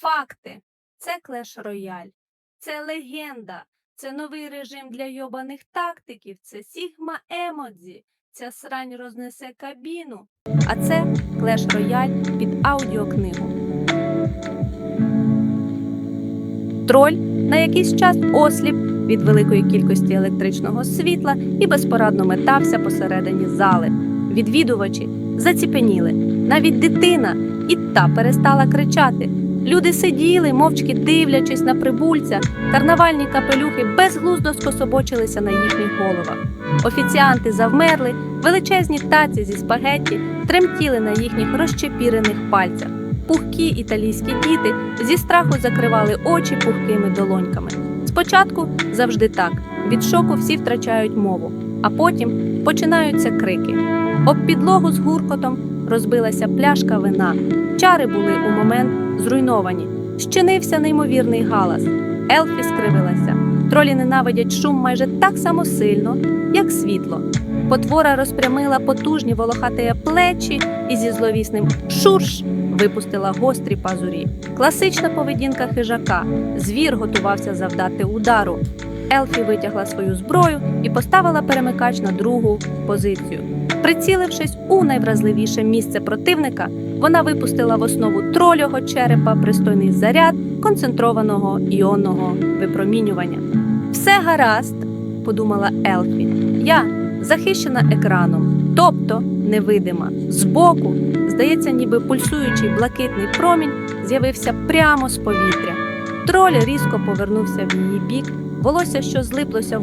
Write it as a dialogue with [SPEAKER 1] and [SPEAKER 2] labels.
[SPEAKER 1] Факти. Це Клеш Рояль. Це легенда. Це новий режим для йобаних тактиків. Це Сігма Емодзі. Ця срань рознесе кабіну. А це Клеш Рояль під аудіокнигу. Троль на якийсь час осліп від великої кількості електричного світла і безпорадно метався посередині зали. Відвідувачі заціпеніли. Навіть дитина і та перестала кричати. Люди сиділи, мовчки дивлячись на прибульця. Карнавальні капелюхи безглуздо скособочилися на їхніх головах. Офіціанти завмерли, величезні таці зі спагетті тремтіли на їхніх розчепірених пальцях. Пухкі італійські діти зі страху закривали очі пухкими долоньками. Спочатку завжди так: від шоку всі втрачають мову, а потім починаються крики. Об підлогу з гуркотом розбилася пляшка вина. Чари були у момент зруйновані. Щинився неймовірний галас. Елфі скривилася. Тролі ненавидять шум майже так само сильно, як світло. Потвора розпрямила потужні волохатеє плечі і зі зловісним шурш випустила гострі пазурі. Класична поведінка хижака. Звір готувався завдати удару. Елфі витягла свою зброю і поставила перемикач на другу позицію. Прицілившись у найвразливіше місце противника, вона випустила в основу тролього черепа пристойний заряд концентрованого іонного випромінювання. Все гаразд, подумала Елфі. Я захищена екраном, тобто невидима. Збоку, здається, ніби пульсуючий блакитний промінь з'явився прямо з повітря. Троль різко повернувся в її бік, волосся, що злиплося